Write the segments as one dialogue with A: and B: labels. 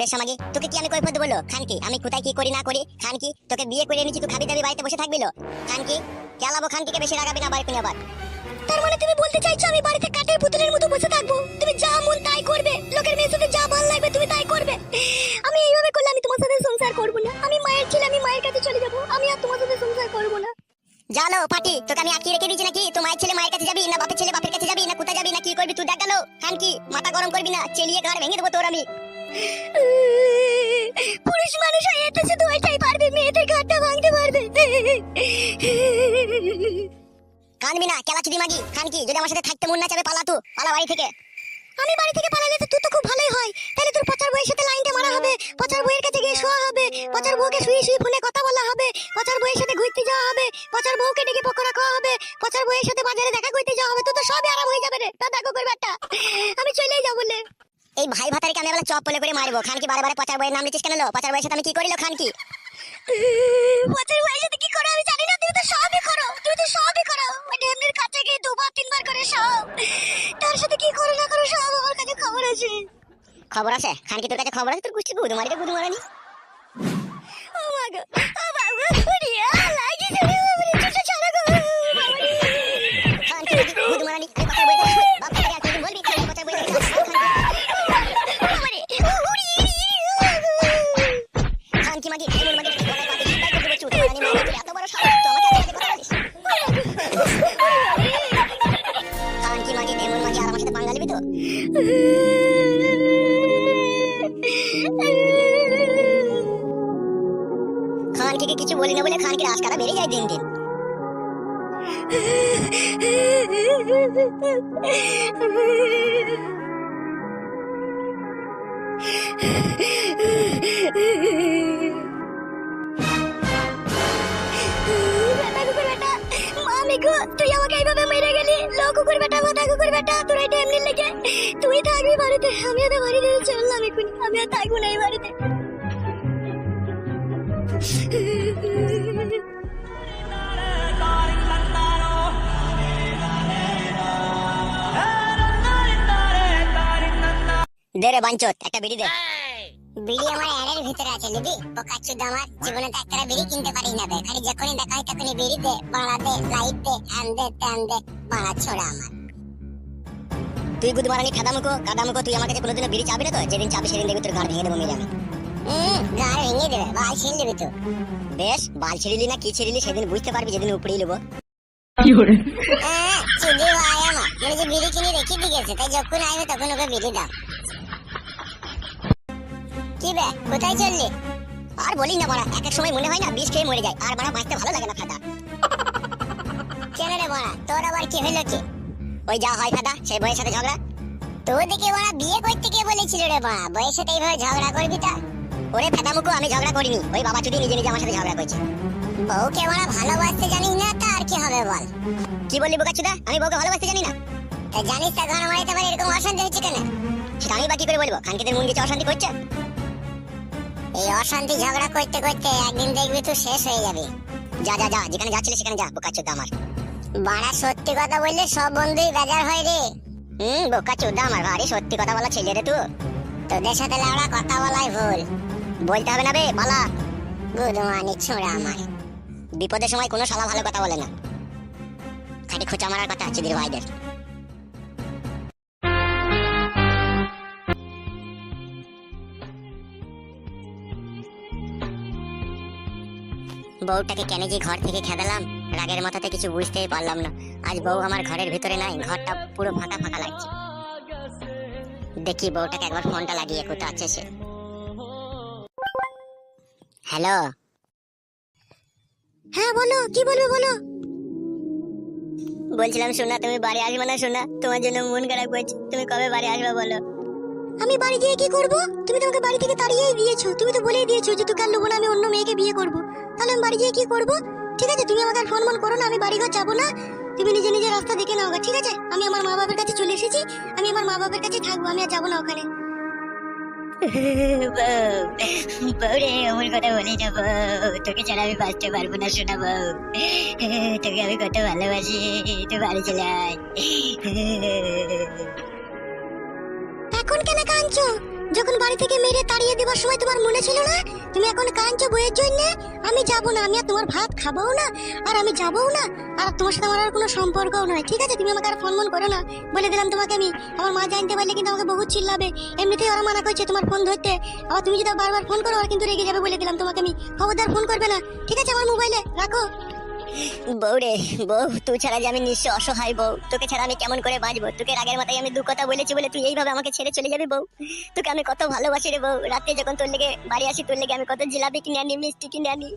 A: বেশ আমাকে তোকে কি আমি কৈফত বলো খান কি আমি কোথায় কি করি না করি? খান কি তোকে বিয়ে করে এনেছি তুই খাবি দাবি বাড়িতে বসে থাকবি লো খান কি খান কি বেশি রাগাবি না বাড়ি কোনে আবার?
B: তার মানে তুমি বলতে চাইছো আমি বাড়িতে কাঠের পুতুলের মতো বসে থাকব? তুমি যা মন তাই করবে। লোকের মেয়ের সাথে যা ভালো লাগবে তুমি তাই করবে। আমি এইভাবে করলে আমি তোমার সাথে সংসার করব না। আমি মায়ের ছেলে আমি মায়ের কাছে চলে যাব। আমি আর তোমার সাথে সংসার করব না।
A: জানো পাটি তোকে আমি আটকে রেখে দিয়েছি নাকি? তো মায়ের ছেলে মায়ের কাছে যাবি না বাপের ছেলে বাপের কাছে যাবি না যাবি না, কি করবি? তুই দেখ গেল কি মাথা গরম করবি না, চেলিয়ে ঘাড় ভেঙে দেবো তোর আমি।
B: পুরুষ মানুষ হয়ে তো শুধু ওইটাই পারবে, মেয়েদের ঘাটটা ভাঙতে পারবে।
A: কানবি না, কেলা চুদি মাগি খান কি যদি আমার সাথে থাকতে মন না চাবে, পালা তু, পালা বাড়ি থেকে।
B: আমি বাড়ি থেকে পালালে তো তুই তো খুব ভালোই হয়। তাহলে তোর পচার বউয়ের সাথে লাইনটা মারা হবে। পচার বউয়ের কাছে গিয়ে শোয়া হবে। পচার বউকে শুয়ে শুয়ে ফোনে কথা বলা হবে। পচার বউয়ের সাথে ঘুরতে যাওয়া হবে। পচার বউকে ডেকে পকোড়া খাওয়া হবে। পচার বউয়ের সাথে বাজারে দেখা করতে যাওয়া হবে। তো তো সবই আরাম হয়ে যাবে রে। তা দেখো করবে একটা আমি চলেই যাব বলে
A: এই ভাই ভাতারিকে আমি এবার চপ বলে করে মারবো। খান কি বারে বারে পচার বইয়ের নাম নিচ্ছিস কেন লো? পচার বইয়ের সাথে আমি কি করিল খান কি
B: খবর আছে?
A: খান কি তোর কাছে খবর আছে? তোর গুষ্টি গুদু মারি গুদু মারানি খান কি কিছু বলি না বলে খান কি রাজকারা বেড়ে যায় দিন দিন।
B: তুই আমাকে এইভাবে মেরে গেলি? লো কুকুর বেটা মাথা কুকুর বেটা, তোর এটা এমনি
A: দে রে বাঞ্চত একটা বিড়ি দে।
C: বিড়ি আমার এড়ের ভিতরে আছে নিবি? পোকাচ্ছু আমার জীবনে তো একটা বিড়ি কিনতে পারি না বে। খালি যখনই দেখা হয় তখনই বিড়ি দে বাড়া দে লাইট দে হ্যান দে ত্যান দে বাড়া ছোড়া আমার।
A: তুই গুদ মারানি খাদা মুখো কাদা মুখো তুই আমার কাছে কোনোদিনও বিড়ি চাবি না তো? যেদিন চাবি সেদিন দেখবি তোর ঘর ভেঙে দেবো মেরে আমি
C: গাড় ভেঙে দেবে বাল ছিঁড়ে দিবি তো।
A: বেশ বাল ছিড়িলি না কি ছিড়িলি সেদিন বুঝতে পারবি যেদিন উপড়েই নেব।
C: হ্যাঁ চুদি ভাই আমার। মানে যে বিড়ি কিনে রেখে দিয়ে গেছে তাই যখন আসবে তখন ওকে বিড়ি দাও। কি বে কোথায় চললি?
A: আর বলি না বড়া, এক এক সময় মনে হয় না বিষ খেয়ে মরে যায়, আর বড়া বাঁচতে ভালো লাগে না ফাদা।
C: কেন রে বড়া, তোর আবার কি হলো কি?
A: ওই যা হয় ফাদা, সেই বইয়ের সাথে ঝগড়া।
C: দিকে বড়া বিয়ে করতে কে বলেছিল রে বড়া? বইয়ের সাথে এইভাবে ঝগড়া করবি তা?
A: ওরে ফাদা মুখো আমি ঝগড়া করিনি। ওই বাবা চুদি নিজে নিজে আমার সাথে ঝগড়া করছে।
C: বউকে বড়া ভালোবাসতে জানিস না তা, আর কি হবে বল?
A: কি বললি বোকাচুদা আমি বউকে ভালোবাসতে জানি না।
C: জানিস তা ঘর মারিতে পারে এরকম অশান্তি হচ্ছে কেন?
A: সেটা আমি বা কি করে বলব? খানকিদের মন গেছে অশান্তি করছে?
C: এই অশান্তি ঝগড়া করতে করতে একদিন দেখবি তুই শেষ হয়ে যাবি।
A: যা যা যা যেখানে যাচ্ছিলি সেখানে যা বোকাচুদা আমার।
C: বাড়া সত্যি কথা বললে সব বন্ধুই বেজার হয় রে।
A: হুম বোকাচুদা আমার ভারী সত্যি কথা বলা ছেলে রে তুই।
C: তোদের সাথে লাউড়া কথা বলাই ভুল।
A: বলতে হবে না বে পালা।
C: গুদমানি ছোড়া আমার।
A: বিপদের সময় কোনো শালা ভালো কথা বলে না। খালি খোঁচা মারার কথা চিদির ভাইদের। বউটাকে কেন যে ঘর থেকে খেদালাম? রাগের মাথাতে কিছু বুঝতেই পারলাম না। আজ বউ আমার ঘরের ভিতরে নাই, ঘরটা পুরো ফাঁকা ফাঁকা লাগছে। দেখি বউটাকে একবার ফোনটা লাগিয়ে কোথা আছে সে। হ্যালো?
B: হ্যাঁ বলো, কি বলবে বলো?
A: বলছিলাম শোনা তুমি বাড়ি আসবে না শোনা তোমার জন্য মন খারাপ করছে। তুমি কবে বাড়ি আসবে বলো?
B: আমি বাড়ি গিয়ে কি করব? তুমি তো আমাকে বাড়ি থেকে তাড়িয়েই দিয়েছ। তুমি তো বলেই দিয়েছ যে তোকে আর লোবো না, আমি অন্য মেয়েকে বিয়ে করব। তাহলে আমি বাড়ি গিয়ে কি করব? ঠিক আছে তুমি আমাকে ফোন মন করো না আমি বাড়ি ঘর যাব না। তুমি নিজে নিজে রাস্তা দেখে নাও ঠিক আছে? আমি আমার মা বাবার কাছে চলে এসেছি আমি আমার মা বাবার কাছে থাকব আমি আর যাব না ওখানে।
A: বউরে কথা বলে না বউ। তোকে ছাড়া আমি বাঁচতে পারব না শোনা বউ। তোকে আমি কত ভালোবাসি তুই বাড়ি চলে আয়।
B: এখন কেন কাঁদছো? যখন বাড়ি থেকে মেরে তাড়িয়ে দেবার সময় তোমার মনে ছিল না? তুমি এখন কাঁদছো বইয়ের জন্য? আমি যাব না, আমি আর তোমার ভাত খাব না, আর আমি যাবও না, আর তোমার সাথে আমার আর কোনো সম্পর্কও নয়, ঠিক আছে? তুমি আমাকে আর ফোন মন করো না, বলে দিলাম তোমাকে আমি। আমার মা জানতে পারলে কিন্তু আমাকে বহুত চিল্লাবে। এমনিতেই ওরা মানা করছে তোমার ফোন ধরতে। আবার তুমি যদি বারবার ফোন করো আর কিন্তু রেগে যাবে বলে দিলাম তোমাকে আমি। খবরদার ফোন করবে না, ঠিক আছে আমার মোবাইলে? রাখো।
A: বউ রে বউ, তুই ছাড়া যে আমি নিশ্চয় অসহায় বউ। তোকে ছাড়া আমি কেমন করে বাঁচবো? তোকে রাগের মাথায় আমি দু কথা বলেছি বলে তুই এইভাবে আমাকে ছেড়ে চলে যাবি বউ? তোকে আমি কত ভালোবাসি রে বউ। রাতে যখন তোর লেগে বাড়ি আসি, তোর লেগে আমি কত জিলাপি কিনে আনি, মিষ্টি কিনে আনি।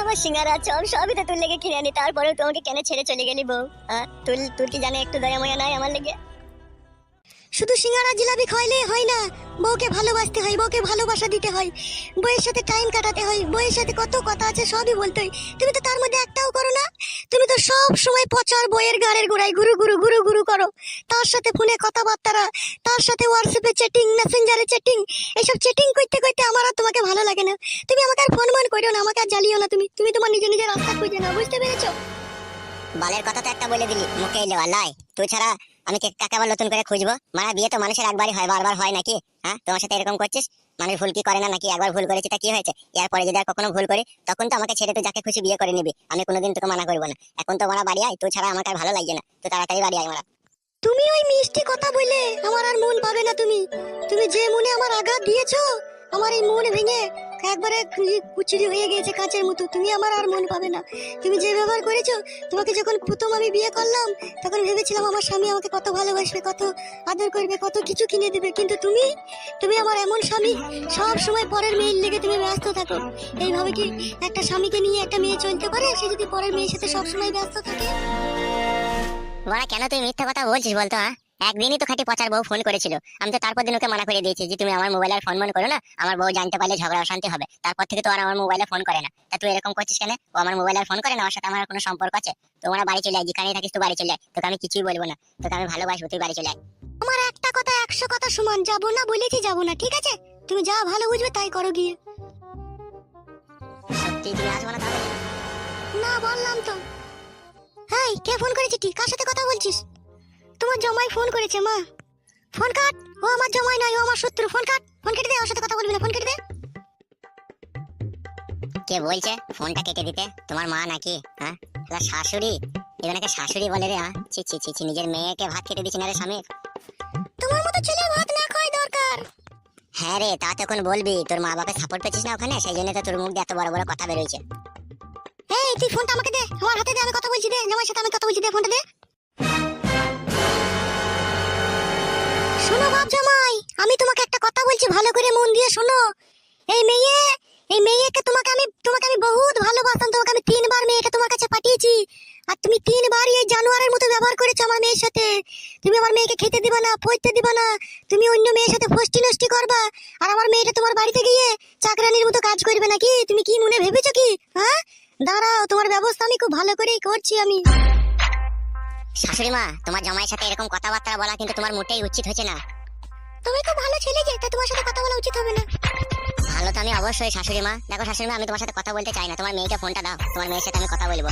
A: আমার সিঙ্গারা চপ সবই তো তোর লেগে কিনে আনি। তারপরেও তুই আমাকে কেন ছেড়ে চলে গেলি বউ? তুই তোর কি জানে একটু দয়া ময়া নাই আমার লেগে?
B: শুধু সিঙ্গারা জিলাপি খাইলে হয় না, বউকে ভালোবাসতে হয়, বউকে ভালোবাসা দিতে হয়, বউয়ের সাথে টাইম কাটাতে হয়, বউয়ের সাথে কত কথা আছে সবই বলতে হয়। তুমি তো তার মধ্যে একটাও করো না, তুমি তো সব সময় পচার বইয়ের গাড়ের গোড়ায় গুরু গুরু গুরু গুরু করো। তার সাথে ফোনে কথাবার্তারা তার সাথে হোয়াটসঅ্যাপে চ্যাটিং মেসেঞ্জারে চ্যাটিং এইসব চ্যাটিং করতে করতে আমার আর তোমাকে ভালো লাগে না। তুমি আমাকে আর ফোন মন করো না, আমাকে আর জ্বালিও না তুমি। তুমি তোমার নিজে নিজের রাস্তা খুঁজে না বুঝতে পেরেছ?
A: বালের কথা তো একটা বলে দিলি, মুখে এলো তুই ছাড়া আমি কাকে আবার নতুন করে খুঁজবো? মানে বিয়ে তো মানুষের একবারই হয়, বারবার হয় নাকি? হ্যাঁ তোমার সাথে এরকম করছিস? মানুষ ভুল কি করে না নাকি? একবার ভুল করেছি তা কি হয়েছে? এরপরে যদি আর কখনো ভুল করি, তখন তো আমাকে ছেড়ে তুই যাকে খুশি বিয়ে করে নিবি। আমি কোনোদিন তোকে মানা করব না। এখন তো মারা বাড়ি আয় তুই ছাড়া আমাকে আর ভালো লাগছে না। তুই তাড়াতাড়ি বাড়ি আয় মারা।
B: তুমি ওই মিষ্টি কথা বলে আমার আর মন পাবে না তুমি। তুমি যে মনে আমার আঘাত দিয়েছ, আমার এই মন ভেঙে একবারে কুচুরি হয়ে গিয়েছে কাঁচের মতো। তুমি আমার আর মন পাবে না। তুমি যে ব্যবহার করেছ, তোমাকে যখন প্রথম আমি বিয়ে করলাম, তখন ভেবেছিলাম আমার স্বামী আমাকে কত ভালোবাসবে, কত আদর করবে, কত কিছু কিনে দেবে। কিন্তু তুমি তুমি আমার এমন স্বামী, সব সময় পরের মেয়ের লেগে তুমি ব্যস্ত থাকো। এইভাবে কি একটা স্বামীকে নিয়ে একটা মেয়ে চলতে পারে? সে যদি পরের মেয়ের সাথে সব সময় ব্যস্ত থাকে?
A: ওরা কেন তুই মিথ্যা কথা বলছিস বলতো হ্যাঁ? একদিনই তো খাটি পচার বউ ফোন করেছিল। আমি তো তারপর দিন ওকে মানা করে দিয়েছি যে তুমি আমার মোবাইলে আর ফোন মন করো না আমার বউ জানতে পারলে ঝগড়া অশান্তি হবে। তারপর থেকে তো আর আমার মোবাইলে ফোন করে না। তা তুই এরকম করছিস কেন? ও আমার মোবাইলে আর ফোন করে না ওর সাথে আমার কোনো সম্পর্ক আছে? তো ওরা বাড়ি চলে আয় যেখানেই থাকিস তুই বাড়ি চলে আয়। তোকে আমি কিছুই বলব না। তোকে আমি ভালোবাসবো তুই বাড়ি চলে আয়।
B: আমার একটা কথা একশো কথা সমান যাব না বলেছি যাব না ঠিক আছে? তুমি যা ভালো বুঝবে তাই করো গিয়ে।
A: সত্যি তুমি আসব না তাহলে?
B: না বললাম তো। হাই কে ফোন করেছে ঠিক কার সাথে কথা বলছিস? তোমার জমাই ফোন করেছে মা। Phone cut. ও আমার জমাই নয় ও আমার শত্রু। Phone cut. ফোন কেটে দে ওর সাথে কথা বলবি না। ফোন কেটে দে।
A: কে বলছে? ফোনটা কেটে দিতে। তোমার মা নাকি? হ্যাঁ? শালা শাশুড়ি। এখানে শাশুড়ি বলে রে হ্যাঁ? ছি ছি ছি ছি নিজের মেয়েকে ভাত খেতে দিচ্ছি না রে স্বামী
B: তোমার মতো ছেলে ভাত না খাওয়াই দরকার।
A: হ্যাঁ রে তা তখন বলবি। তোর মা বাপের সাপোর্ট পেয়েছিস না ওখানে? সেই জন্য তো তোর মুখ দিয়ে এত বড় বড় কথা বেরোইছে
B: এই তুই ফোনটা আমাকে দে। আমার হাতে দে আমি কথা বলছি দে। জামাইয়ের সাথে আমি কথা বলছি দে ফোনটা দে। শোনো বাপ আমি তোমাকে একটা কথা বলছি, ভালো করে মন দিয়ে শোনো। এই মেয়ে, এই মেয়েকে তোমাকে আমি তোমাকে আমি বহুত ভালোবাসতাম, তোমাকে আমি তিনবার মেয়েকে তোমার কাছে পাঠিয়েছি। আর তুমি তিনবার এই জানোয়ারের মতো ব্যবহার করেছ আমার মেয়ের সাথে। তুমি আমার মেয়েকে খেতে দিবা না, পড়তে দিবা না, তুমি অন্য মেয়ের সাথে ফষ্টি নষ্টি করবা। আর আমার মেয়েটা তোমার বাড়িতে গিয়ে চাকরানির মতো কাজ করবে নাকি? তুমি কি মনে ভেবেছো কি? হ্যাঁ? দাঁড়াও, তোমার ব্যবস্থা আমি খুব ভালো করেই করছি আমি।
A: শাশুড়ি মা তোমার জামাইয়ের সাথে এরকম কথাবার্তা বলা কিন্তু তোমার মোটেই উচিত হচ্ছে না।
B: তুমি খুব ভালো ছেলে যে তাই তোমার সাথে কথা বলা উচিত হবে না।
A: ভালো তো আমি অবশ্যই শাশুড়ি মা দেখো শাশুড়ি মা আমি তোমার সাথে কথা বলতে চাই না। তোমার মেয়েকে ফোনটা দাও। তোমার মেয়ের সাথে আমি কথা বলব।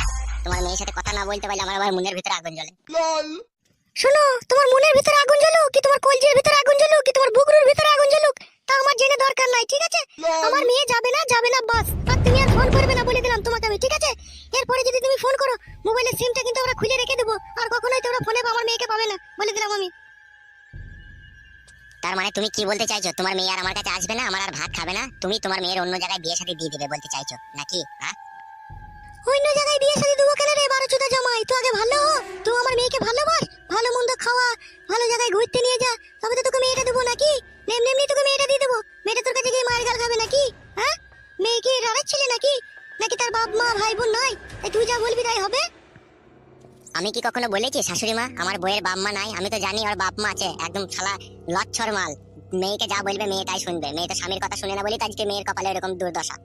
A: তোমার মেয়ের সাথে কথা না বলতে পারলে আমার আবার মনের ভিতরে আগুন জ্বলে।
B: শোনো তোমার মনের ভিতরে আগুন জ্বলুক কি তোমার কলজের ভিতরে আগুন জ্বলুক কি তোমার বুকরুর ভিতরে আগুন জ্বলুক? তা আমার জেনে দরকার নাই ঠিক আছে? আমার মেয়ে যাবে না যাবে না বাস। আর তুমি আর ফোন করবে না বলে দিলাম তোমাকে আমি ঠিক আছে? এরপরে যদি তুমি ফোন করো মোবাইলের সিমটা কিন্তু আমরা খুলে রেখে দেবো। আর কখনোই তোমরা ফোনে আমার মেয়েকে পাবে না বলে দিলাম আমি।
A: তার মানে তুমি কি বলতে চাইছো? তোমার মেয়ে আর আমার কাছে আসবে না আমার আর ভাত খাবে না? তুমি তোমার মেয়ের অন্য জায়গায় বিয়ে সাথে দিয়ে দিবে বলতে চাইছো নাকি? হ্যাঁ?
B: অন্য জায়গায় বিয়ে শাদী দেবো কেন রে বারো চোদা জামাই? তুই আগে ভালো হ তুই আমার মেয়েকে ভালোবাস? ভালো মন্দ খাওয়া ভালো জায়গায় ঘুরতে নিয়ে যা তবে তো তোকে মেয়েটা দেবো নাকি? এমনি এমনি তোকে মেয়েটা মেয়ে কি রাড়ার ছেলে নাকি? নাকি তার বাপ মা ভাই বোন নাই তাই তুই যা বলবি তাই হবে?
A: আমি কি কখনো বলেছি শাশুড়ি মা? আমার বইয়ের বাপ মা নাই আমি তো জানি ওর বাপ মা আছে একদম শালা লচ্ছর মাল। মেয়েকে যা বলবে মেয়ে তাই শুনবে। মেয়ে তো স্বামীর কথা শুনে না বলি আজকে মেয়ের কপালে এরকম দুর্দশা।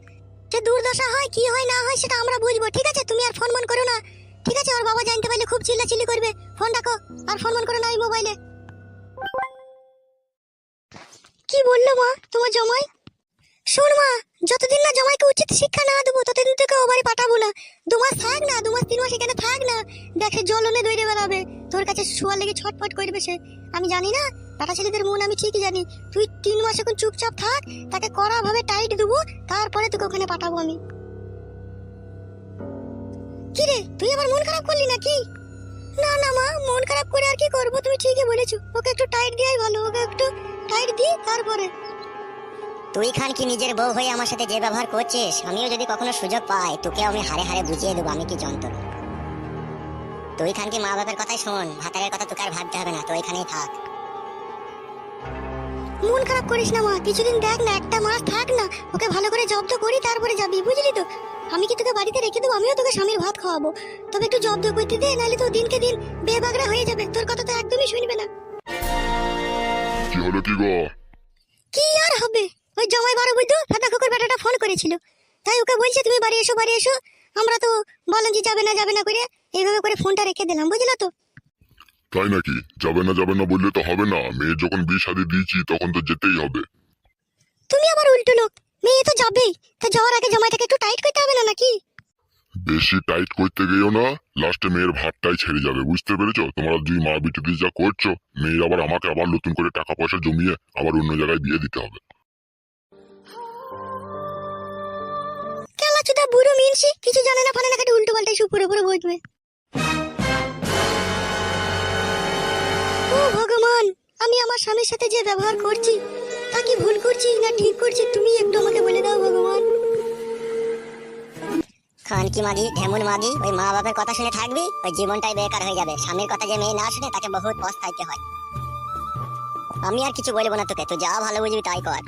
B: সে দুর্দশা হয় কি হয় না হয় সেটা আমরা বুঝব ঠিক আছে? তুমি আর ফোন মন করো না। ঠিক আছে ওর বাবা জানতে পারলে খুব চিল্লাচিল্লি করবে। ফোন রাখো আর ফোন মন করো না ওই মোবাইলে। কি বলল মা তোমার জামাই? শোন মা, যতদিন না জামাইকে উচিত শিক্ষা না দেবো, ততদিন তোকে ও পাঠাবো না। দু মাস থাক না, দু মাস, তিন মাস এখানে থাক না। দেখে জল হলে দৌড়ে বেড়াবে। তোর কাছে শোয়ার লেগে ছটফট করবে সে। আমি জানি না বেটা ছেলেদের মন আমি ঠিকই জানি। তুই তিন মাস এখন চুপচাপ থাক, তাকে কড়া ভাবে টাইট দেবো, তারপরে তোকে ওখানে পাঠাবো আমি। কি রে, তুই আবার মন খারাপ করলি নাকি? না না মা, মন খারাপ করে আর কি করব, তুমি ঠিকই বলেছ। ওকে একটু টাইট দেওয়াই ভালো, ওকে একটু টাইট দি তারপরে।
A: তুই খান কি নিজের বউ হয়ে আমার সাথে যে ব্যবহার করছিস? আমিও যদি কখনো সুযোগ পাই তোকে আমি হারে হারে বুঝিয়ে দেবো আমি কি যন্ত্র তুই খান কি মা বাবার কথাই শোন ভাতারের কথা তোকে আর ভাবতে হবে না তো এখানেই থাক।
B: মন খারাপ করিস না মা কিছুদিন দেখ না একটা মাস থাক না ওকে ভালো করে জব্দ করি তারপরে যাবি বুঝলি তো? আমি কি তোকে বাড়িতে রেখে দেবো? আমিও তোকে স্বামীর ভাত খাওয়াবো। তবে একটু জব্দ করতে দে নাহলে তো দিনকে দিন বেবাগড়া হয়ে যাবে তোর কথা তো একদমই শুনবে না।
D: কি হলো কি গো?
B: কি আর হবে? ওই জমাই বারো বুঝতো ফাটা খোকর বেটাটা ফোন করেছিল। তাই ওকে বলছে তুমি বাড়ি এসো বাড়ি এসো। আমরা তো বললাম যে যাবে না যাবে না করে এইভাবে করে ফোনটা রেখে দিলাম বুঝলো তো?
D: তাই নাকি? যাবে না যাবে না বললে তো হবে না। মেয়ে যখন বিয়ে শাদী দিয়েছি তখন তো যেতেই হবে।
B: তুমি আবার উল্টো লোক। মেয়ে তো যাবেই। তা যাওয়ার আগে জামাইটাকে একটু টাইট করতে হবে না নাকি?
D: বেশি টাইট করতে গেও না। লাস্টে মেয়ের ভাতটাই ছেড়ে যাবে বুঝতে পেরেছ? তোমরা দুই মা বিটি যা করছ মেয়ের আবার আমাকে আবার নতুন করে টাকা পয়সা জমিয়ে আবার অন্য জায়গায় বিয়ে দিতে হবে।
B: চুদা বুড়ো মিনসি? কিছু জানে না ফানে না কাটে উল্টো পাল্টা এসে উপরে উপরে বসবে। ও ভগবান, আমি আমার স্বামীর সাথে যে ব্যবহার করছি, তা কি ভুল করছি না ঠিক করছি, তুমি একটু আমাকে বলে দাও ভগবান।
A: খান কি মাগি, ঢেমুন মাগি, ওই মা বাবার কথা শুনে থাকবি, ওই জীবনটাই বেকার হয়ে যাবে। স্বামীর কথা যে মেয়ে না শুনে তাকে বহুত পস্তাইতে হয়। আমি আর কিছু বলব না তোকে, তুই যা ভালো বুঝবি তাই কর।